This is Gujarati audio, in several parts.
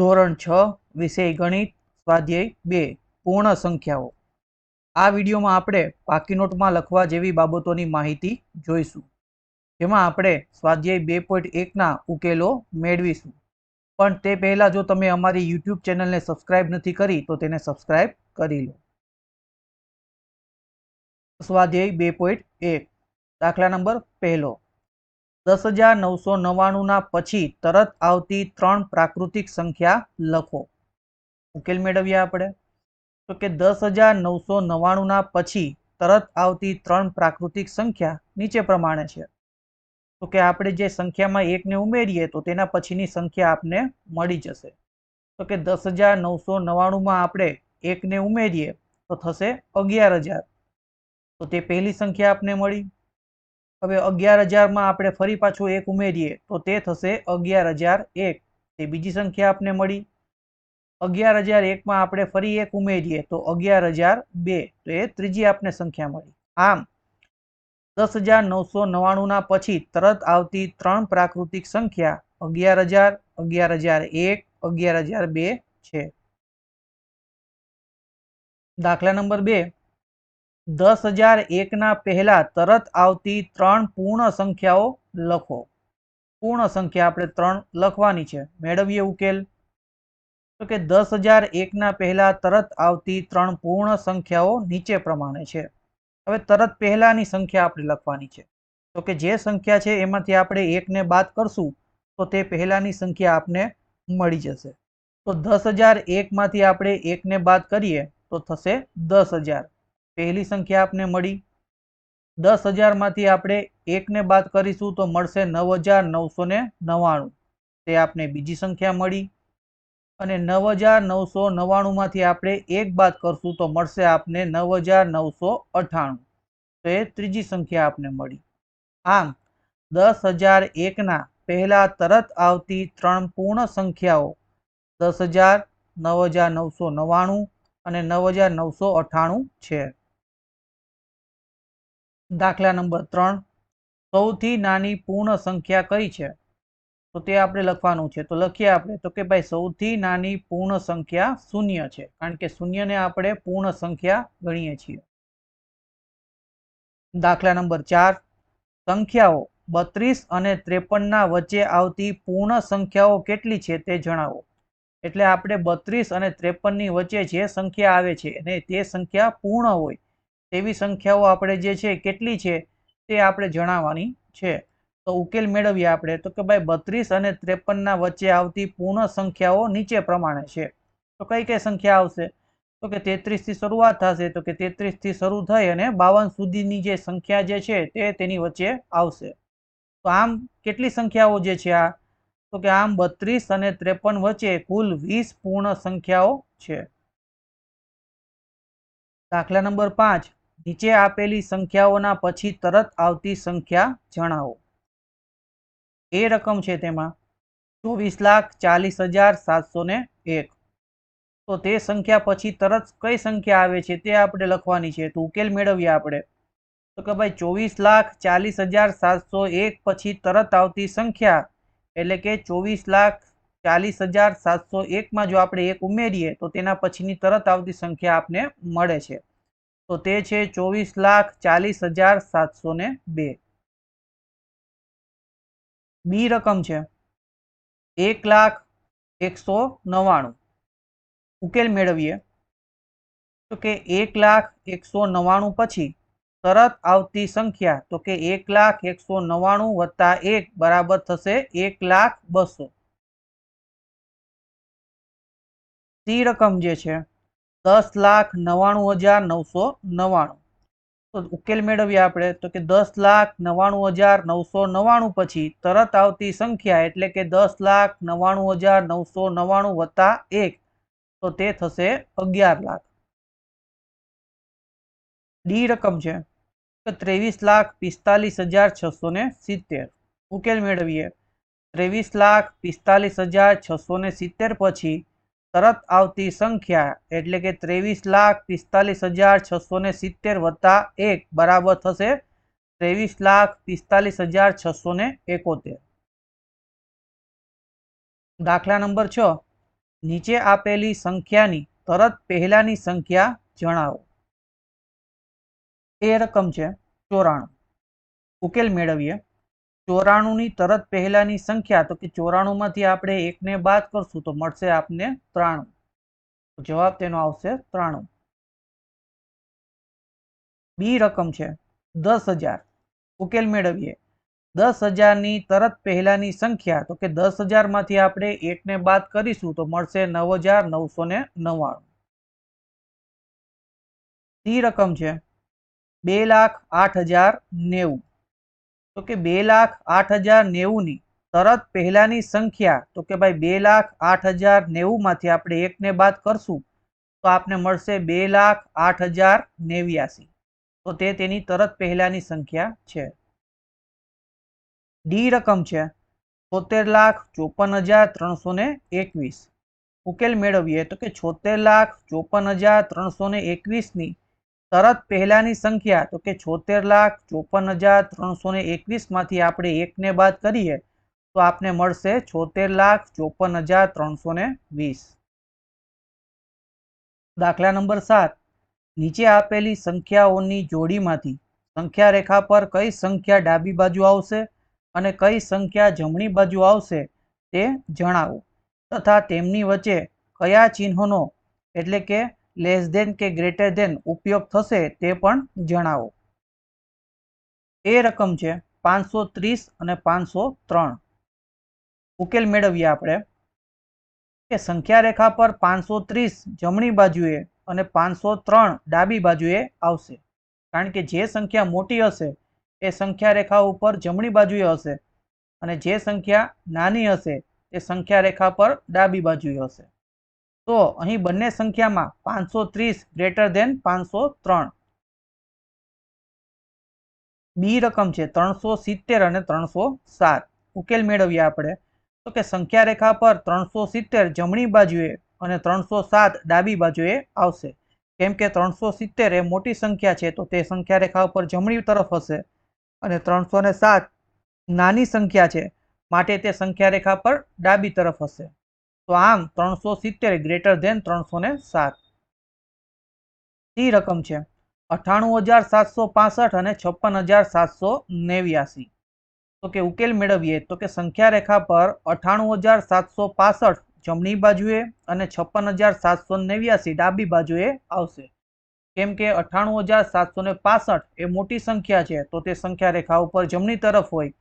ધોરણ છ, વિષય ગણિત, સ્વાધ્યાય બે, પૂર્ણ સંખ્યાઓ. આ વિડીયોમાં આપણે પાકી નોટમાં લખવા જેવી બાબતોની માહિતી જોઈશું. જેમાં આપણે સ્વાધ્યાય બે પોઈન્ટ એકના ઉકેલો મેળવીશું. પણ તે પહેલાં જો તમે અમારી યુટ્યુબ ચેનલને સબસ્ક્રાઇબ નથી કરી, તો તેને સબસ્ક્રાઇબ કરી લો. સ્વાધ્યાય બે પોઈન્ટ એક, દાખલા નંબર પહેલો. દસ હજાર નવસો નવ્વાણુંના પછી તરત આવતી ત્રણ પ્રાકૃતિક સંખ્યા લખો. ઉકેલ મેળવીએ આપણે. તો કે દસ હજાર નવસો નવ્વાણુંના પછી તરત આવતી ત્રણ પ્રાકૃતિક સંખ્યા નીચે પ્રમાણે છે. તો કે આપણે જે સંખ્યામાં એકને ઉમેરીએ તો તેના પછીની સંખ્યા આપને મળી જશે. તો કે દસ હજાર નવસો નવ્વાણુંમાં આપણે એકને ઉમેરીએ તો થશે અગિયાર હજાર. તો તે પહેલી સંખ્યા આપને મળી. હવે અગિયાર હજારમાં આપણે ફરી પાછું એક ઉમેરીએ, તો તે થશે અગિયાર હજાર એક. તે બીજી સંખ્યા આપને મળી. અગિયાર હજાર એકમાં આપણે ફરી એક ઉમેરીએ, તો અગિયાર હજાર બે. તો એ ત્રીજી આપને સંખ્યા મળી. આમ, દસ હજાર નવસો નવ્વાણુંના પછી તરત આવતી ત્રણ પ્રાકૃતિક સંખ્યા અગિયાર હજાર અગિયાર હજાર એક, અગિયાર હજાર બે છે. દાખલા નંબર બે. દસ હજાર એકના પહેલા તરત આવતી ત્રણ પૂર્ણ સંખ્યાઓ લખો. પૂર્ણ સંખ્યા આપણે ત્રણ લખવાની છે. મેળવીએ ઉકેલ. તો કે દસ હજાર એકના પહેલા તરત આવતી ત્રણ પૂર્ણ સંખ્યાઓ નીચે પ્રમાણે છે. હવે તરત પહેલાની સંખ્યા આપણે લખવાની છે. તો કે જે સંખ્યા છે એમાંથી આપણે એકને બાદ કરશું, તો તે પહેલાની સંખ્યા આપને મળી જશે. તો દસ હજાર એકમાંથી આપણે એકને બાદ કરીએ, તો થશે દસ હજાર. પહેલી સંખ્યા આપને મળી. દસ હજારમાંથી આપણે એકને બાદ કરીશું તો મળશે નવ હજાર નવસો ને નવ્વાણું. તે આપને બીજી સંખ્યા મળી. અને નવ હજાર નવસો નવ્વાણુંમાંથી આપણે એક બાદ કરશું તો મળશે આપને નવ હજાર નવસો અઠ્ઠાણું. તો એ ત્રીજી સંખ્યા આપને મળી. આમ, દસ હજાર એકના પહેલાં તરત આવતી ત્રણ પૂર્ણ સંખ્યાઓ, દસ હજાર નવ હજાર નવસો નવ્વાણું અને નવ હજાર નવસો અઠ્ઠાણું છે. દાખલા નંબર ત્રણ. સૌથી નાની પૂર્ણ સંખ્યા કઈ છે? તો તે આપણે લખવાનું છે. તો લખીએ આપણે તો કે ભાઈ સૌથી નાની પૂર્ણ સંખ્યા શૂન્ય છે. કારણ કે શૂન્યને આપણે પૂર્ણ સંખ્યા ગણીએ છીએ. દાખલા નંબર ચાર. સંખ્યાઓ બત્રીસ અને ત્રેપનના વચ્ચે આવતી પૂર્ણ સંખ્યાઓ કેટલી છે તે જણાવો. એટલે આપણે બત્રીસ અને ત્રેપનની વચ્ચે જે સંખ્યા આવે છે અને તે સંખ્યા પૂર્ણ હોય. તેવી સંખ્યાઓ આપણે જે છે, કેટલી છે, તે આપણે જણાવવાની છે. તો ઉકેલ મેળવીએ આપણે. તો કે ભાઈ બત્રીસ અને ત્રેપનના વચ્ચે આવતી પૂર્ણ સંખ્યાઓ નીચે પ્રમાણે છે. તો કઈ કઈ સંખ્યા આવશે? તો કે તેત્રીસથી શરૂઆત થશે. તો કે તેત્રીસથી શરૂ થઈ અને બાવન સુધીની જે સંખ્યા જે છે, તે તેની વચ્ચે આવશે. તો આમ કેટલી સંખ્યાઓ જે છે આ? તો કે આમ બત્રીસ અને ત્રેપન વચ્ચે કુલ વીસ પૂર્ણ સંખ્યાઓ છે. દાખલા નંબર પાંચ. નીચે આપેલી સંખ્યાઓના પછી તરત આવતી સંખ્યા જણાવો. એ રકમ છે તેમાં ચોવીસ લાખ ચાલીસ હજાર સાતસો ને એક. તો તે સંખ્યા પછી તરત કઈ સંખ્યા આવે છે તે આપણે લખવાની છે. તો ઉકેલ મેળવીએ આપણે. તો કે ભાઈ ચોવીસ લાખ ચાલીસ હજાર સાતસો એક પછી તરત આવતી સંખ્યા એટલે કે ચોવીસ લાખ ચાલીસ હજાર સાતસો એકમાં જો આપણે એક ઉમેરીએ તો તેના પછીની તરત આવતી સંખ્યા આપને મળે છે. તો તે છે ચોવીસ લાખ ચાલીસ હજાર સાતસો ને બે. બી રકમ છે એક લાખ એકસો નવ્વાણું. ઉકેલ મેળવીએ તો કે એક લાખ એકસો નવ્વાણું પછી તરત આવતી સંખ્યા તો કે એક લાખ એકસો નવ્વાણું વત્તા એક બરાબર થશે એક લાખ બસો. સી રકમ જે છે દસ લાખ નવ્વાણું હજાર નવસો નવ્વાણું. તો ઉકેલ મેળવીએ આપણે. તો કે દસ લાખ નવ્વાણું હજાર નવસો નવ્વાણું પછી તરત આવતી સંખ્યા એટલે કે દસ લાખ નવ્વાણું હજાર નવસો નવ્વાણું વત્તા એક. તો તે થશે અગિયાર લાખ. ડી રકમ છે. ત્રેવીસ લાખ પિસ્તાલીસ હજાર છસો ને સિત્તેર. ઉકેલ મેળવીએ. ત્રેવીસ લાખ પિસ્તાલીસ હજાર છસો ને સિત્તેર પછી તરત આવતી સંખ્યા એટલે કે ત્રેવીસ લાખ પિસ્તાલીસ હજાર છસો ને સિત્તેર વત્તા એક બરાબર થશે ત્રેવીસ લાખ પિસ્તાલીસ હજાર છસો ને એકોતેર. દાખલા નંબર છ. નીચે આપેલી સંખ્યાની, તરત પહેલાની સંખ્યા જણાવો. એ રકમ છે ચોરાણું. ઉકેલ મેળવીએ. ચોરાણુંની તરત પહેલાની સંખ્યા, તો કે ચોરાણુંમાંથી આપણે એકને બાદ કરશું, તો મળશે આપને ત્રાણું. જવાબ તેનો આવશે ત્રાણું. બી રકમ છે દસ હજાર. ઉકેલ મેળવીએ. દસ હજારની તરત પહેલાની સંખ્યા, તો કે દસ હજારમાંથી આપણે એકને બાદ કરીશું, તો મળશે નવ હજાર નવસો ને નવ્વાણું. સી રકમ છે બે લાખ આઠ હજાર નેવું. તો કે બે લાખ આઠ હજાર નેવુંની. તરત પહેલાની સંખ્યા, તો કે ભાઈ બે લાખ આઠ હજાર નેવુંમાંથી આપણે એકને બાદ કરશું, તો આપને મળશે બે લાખ આઠ હજાર નેવ્યાસી. તો તે તેની તરત પહેલાની સંખ્યા છે. ડી રકમ છે, છોતેર લાખ ચોપન હજાર ત્રણસો ને એકવીસ. ઉકેલ મેળવીએ તો કે છોતેર લાખ ચોપન હજાર ત્રણસો ને એકવીસની તરત પહેલાની સંખ્યા તો કે છોતેર લાખ ચોપન હજાર ત્રણસો ને એકવીસમાંથી આપણે એકને બાદ કરીએ, તો આપને મળશે છોતેર લાખ ચોપન હજાર ત્રણસો ને વીસ. દાખલા નંબર સાત. નીચે આપેલી સંખ્યાઓની જોડીમાંથી સંખ્યા રેખા પર કઈ સંખ્યા ડાબી બાજુ આવશે અને કઈ સંખ્યા જમણી બાજુ આવશે તે જણાવો. તથા તેમની વચ્ચે કયા ચિહ્નોનો એટલે કે લેસ ધેન કે ગ્રેટર ધેન ઉપયોગ થશે તે પણ જણાવો. એ રકમ છે પાંચસો ત્રીસ અને પાંચસો ત્રણ. ઉકેલ મેળવીએ આપણે. કે સંખ્યા રેખા પર પાંચસો ત્રીસ જમણી બાજુએ અને પાંચસો ત્રણ ડાબી બાજુએ આવશે. કારણ કે જે સંખ્યા મોટી હશે એ સંખ્યા રેખા ઉપર જમણી બાજુએ હશે અને જે સંખ્યા નાની હશે એ સંખ્યા રેખા પર ડાબી બાજુએ હશે. તો અહીં બંને સંખ્યામાં પાંચસો ત્રીસ ગ્રેટર ધેન પાંચસો ત્રણ. બી રકમ છે ત્રણસો સિત્તેર અને ત્રણસો સાત. ઉકેલ મેળવીએ આપણે. તો કે સંખ્યા રેખા પર ત્રણસો સિત્તેર જમણી બાજુએ અને ત્રણસો સાત ડાબી બાજુએ આવશે. કેમ કે ત્રણસો સિત્તેર એ મોટી સંખ્યા છે, તો તે સંખ્યા રેખા ઉપર જમણી તરફ હશે. અને ત્રણસો સાત નાની સંખ્યા છે, માટે તે સંખ્યા રેખા પર ડાબી તરફ હશે. તો આમ ત્રણસો સિત્તેર ગ્રેટર ધેન ત્રણસો ને સાત. સી રકમ છે અઠાણું હજાર સાતસો પાસઠ અને છપ્પન હજાર સાતસો નેવ્યાસી. તો કે ઉકેલ મેળવીએ તો કે સંખ્યા રેખા પર અઠાણું હજાર સાતસો પાસઠ જમણી બાજુએ અને છપ્પન હજાર સાતસો નેવ્યાસી ડાબી બાજુએ આવશે. કેમ કે અઠાણું હજાર સાતસો ને પાસઠ એ મોટી સંખ્યા છે, તો તે સંખ્યા રેખા ઉપર જમણી તરફ હોય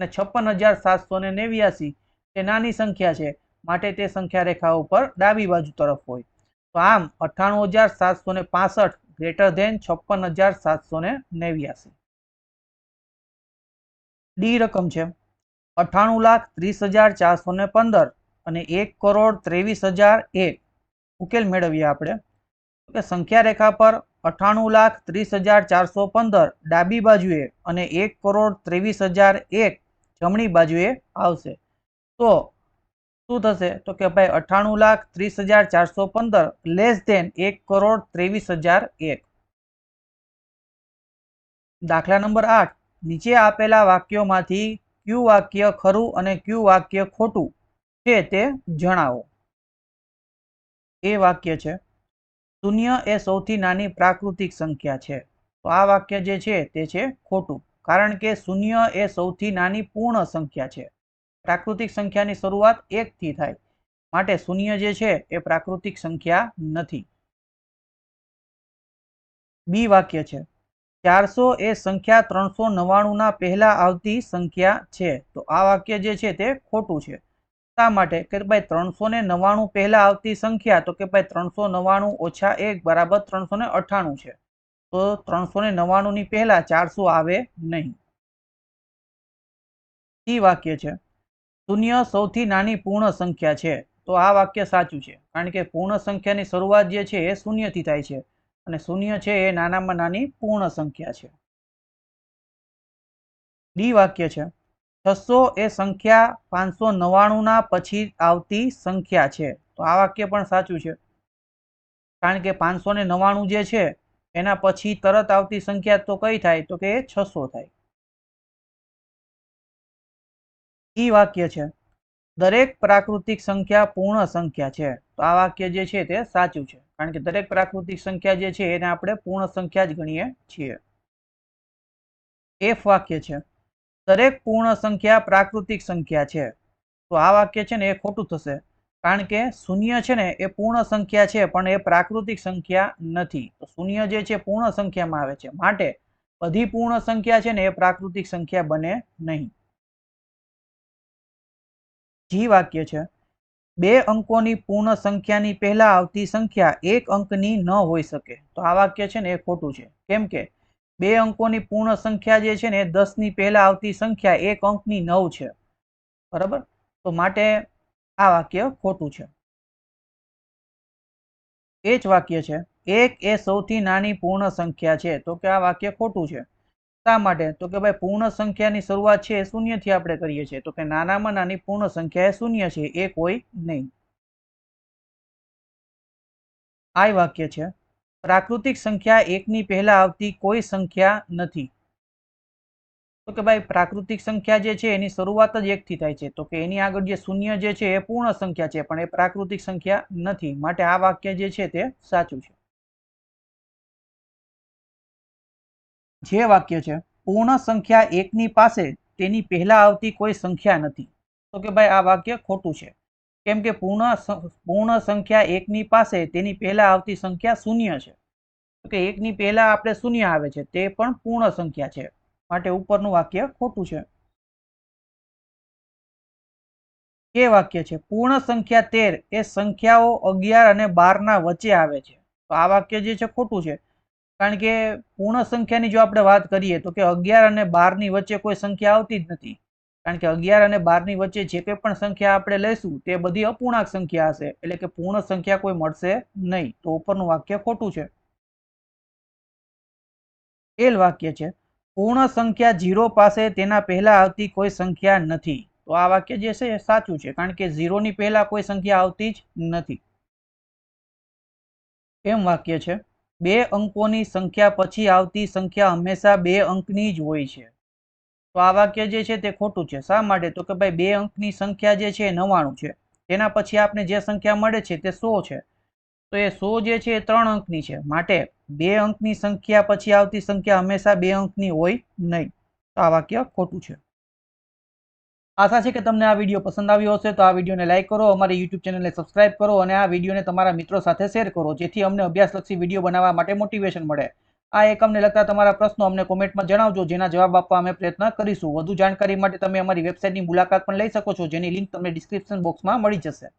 અને છપ્પન હજાર સાતસો ને નેવ્યાસી એ નાની સંખ્યા છે માટે તે સંખ્યા રેખા ઉપર ડાબી બાજુ તરફ હોય. તો આમ અઠાણું હજાર સાતસો ને પાસઠ ગ્રેટર ધેન છપ્પન હજાર સાતસો ને નેવ્યાસી. ડી રકમ છે. અઠાણું લાખ ત્રીસ હજાર ચારસો ને પંદર અને એક કરોડ ત્રેવીસ હજાર એક ઉકેલ મેળવીએ આપણે. કે સંખ્યા રેખા પર અઠાણું લાખ ત્રીસ હજાર ચારસો પંદર ડાબી બાજુએ અને એક કરોડ ત્રેવીસ હજાર એક જમણી બાજુએ આવશે. તો શું થશે? તો કે ભાઈ અઠાણું લાખ ત્રીસ હજાર ચારસો પંદર લેસ ધેન એક કરોડ ત્રેવીસ હજાર એક. દાખલા નંબર આઠ. નીચે આપેલા વાક્યોમાંથી ક્યુ વાક્ય ખરું અને ક્યુ વાક્ય ખોટું છે તે જણાવો. એ વાક્ય છે. શૂન્ય એ સૌથી નાની પ્રાકૃતિક સંખ્યા છે. તો આ વાક્ય જે છે તે છે ખોટું. કારણ કે શૂન્ય એ સૌથી નાની પૂર્ણ સંખ્યા છે. પ્રાકૃતિક સંખ્યાની શરૂઆત એકથી થાય. માટે શૂન્ય જે છે એ પ્રાકૃતિક સંખ્યા નથી. બી વાક્ય છે. ચારસો એ સંખ્યા ત્રણસો નવ્વાણુંના પહેલા આવતી સંખ્યા છે. તો આ વાક્ય જે છે તે ખોટું છે. શા માટે? કે ભાઈ ત્રણસો ને નવ્વાણું પહેલા આવતી સંખ્યા, તો કે ભાઈ ત્રણસો નવ્વાણું ઓછા એક બરાબર ત્રણસો ને અઠ્ઠાણું છે. તો ત્રણસો ને નવ્વાણુંની પહેલા ચારસો આવે નહીં. સી વાક્ય છે. શૂન્ય સૌથી નાની પૂર્ણ સંખ્યા છે. તો આ વાક્ય સાચું છે. કારણ કે પૂર્ણ સંખ્યાની શરૂઆત જે છે એ શૂન્યથી થાય છે. અને શૂન્ય છે એ નાનામાં નાની પૂર્ણ સંખ્યા છે. ડી વાક્ય છે. છસો એ સંખ્યા પાંચસો નવ્વાણુંના પછી આવતી સંખ્યા છે. તો આ વાક્ય પણ સાચું છે. કારણ કે પાંચસો ને નવ્વાણું જે છે, એના પછી તરત આવતી સંખ્યા તો કઈ થાય? તો કે એ છસો થાય. ઈ વાક્ય છે. દરેક પ્રાકૃતિક સંખ્યા પૂર્ણ સંખ્યા છે. તો આ વાક્ય જે છે તે સાચું છે. કારણ કે દરેક પ્રાકૃતિક સંખ્યા જે છે એને આપણે પૂર્ણ સંખ્યા જ ગણીએ છીએ. એફ વાક્ય છે. દરેક પૂર્ણ સંખ્યા પ્રાકૃતિક સંખ્યા છે. તો આ વાક્ય છે ને એ ખોટું થશે. કારણ કે શૂન્ય છે ને એ પૂર્ણ સંખ્યા છે, પણ એ પ્રાકૃતિક સંખ્યા નથી. તો શૂન્ય જે છે પૂર્ણ સંખ્યામાં આવે છે. માટે બધી પૂર્ણ સંખ્યા છે ને એ પ્રાકૃતિક સંખ્યા બને નહીં. જી વાક્ય છે. બે અંકોની પૂર્ણ સંખ્યાની પહેલા આવતી સંખ્યા એક અંકની ન હોઈ શકે. તો આ વાક્ય છે ને એ ખોટું છે. કેમ કે બે અંકોની પૂર્ણ સંખ્યા જે છે ને એ દસની પહેલા આવતી સંખ્યા એક અંકની નવ છે. બરાબર? તો માટે આ વાક્ય ખોટું છે. એ જ વાક્ય છે. એક એ સૌથી નાની પૂર્ણ સંખ્યા છે. તો કે આ વાક્ય ખોટું છે. શા માટે? તો કે ભાઈ પૂર્ણ સંખ્યાની શરૂઆત છે એ શૂન્યથી આપણે કરીએ છીએ. તો કે નાનામાં નાની પૂર્ણ સંખ્યા એ શૂન્ય છે, એ કોઈ નહીં. આ વાક્ય છે. પ્રાકૃતિક સંખ્યા એકની પહેલા આવતી કોઈ સંખ્યા નથી. તો કે ભાઈ પ્રાકૃતિક સંખ્યા જે છે એની શરૂઆત જ એકથી થાય છે. તો કે એની આગળ જે શૂન્ય જે છે એ પૂર્ણ સંખ્યા છે, પણ એ પ્રાકૃતિક સંખ્યા નથી. માટે આ વાક્ય જે છે તે સાચું છે. જે વાક્ય છે, પૂર્ણ સંખ્યા એકની પાસે તેની પહેલા આવતી કોઈ સંખ્યા નથી. તો કે ભાઈ આ વાક્ય ખોટું છે. કેમ કે પૂર્ણ પૂર્ણ સંખ્યા એકની પાસે તેની પહેલા આવતી સંખ્યા શૂન્ય છે. તો કે એકની પહેલા આપણે શૂન્ય આવે છે, તે પણ પૂર્ણ સંખ્યા છે. માટે ઉપરનું વાક્ય ખોટું છે. કે વાક્ય છે, પૂર્ણ સંખ્યા તેર એ સંખ્યાઓ અગિયાર અને બારના વચ્ચે આવે છે. તો આ વાક્ય જે છે, ખોટું છે. કારણ કે પૂર્ણ સંખ્યાની જો આપણે વાત કરીએ તો કે અગિયાર અને બારની વચ્ચે કોઈ સંખ્યા આવતી જ નથી. કારણ કે અગિયાર અને બારની વચ્ચે જે કંઈ પણ સંખ્યા આપણે લઈશું તે બધી અપૂર્ણાંક સંખ્યા હશે. એટલે કે પૂર્ણ સંખ્યા કોઈ મળશે નહીં. તો ઉપરનું વાક્ય ખોટું છે. એલ વાક્ય છે. પૂર્ણ સંખ્યા ઝીરો પાસે તેના પહેલાં આવતી કોઈ સંખ્યા નથી. તો આ વાક્ય જે છે એ સાચું છે. કારણ કે ઝીરોની પહેલાં કોઈ સંખ્યા આવતી જ નથી. એમ વાક્ય છે. બે અંકોની સંખ્યા પછી આવતી સંખ્યા હંમેશા બે અંકની જ હોય છે. તો આ વાક્ય જે છે તે ખોટું છે. શા માટે? તો કે ભાઈ બે અંકની સંખ્યા જે છે એ નવાણું છે. તેના પછી આપને જે સંખ્યા મળે છે તે સો છે. તો એ સો જે છે એ ત્રણ અંકની છે. માટે બે અંકની સંખ્યા પછી આવતી સંખ્યા હંમેશા બે અંકની હોય નહીં. તો આ વાક્ય ખોટું છે. આશા છે કે તમને આ વીડિયો પસંદ આવ્યો હશે. તો આ વિડીયોને લાઇક કરો, અમારી યુટ્યુબ ચેનલને સબસ્ક્રાઇબ કરો અને આ વિડીયોને તમારા મિત્રો સાથે શેર કરો, જેથી અમને અભ્યાસલક્ષી વીડિયો બનાવવા માટે મોટિવેશન મળે. આ એકમને લગતા તમારા પ્રશ્નો અમને કોમેન્ટમાં જણાવજો, જેના જવાબ આપવા અમે પ્રયત્ન કરીશું. વધુ જાણકારી માટે તમે અમારી વેબસાઇટની મુલાકાત પણ લઈ શકો છો, જેની લિંક તમને ડિસ્ક્રિપ્શન બોક્સમાં મળી જશે.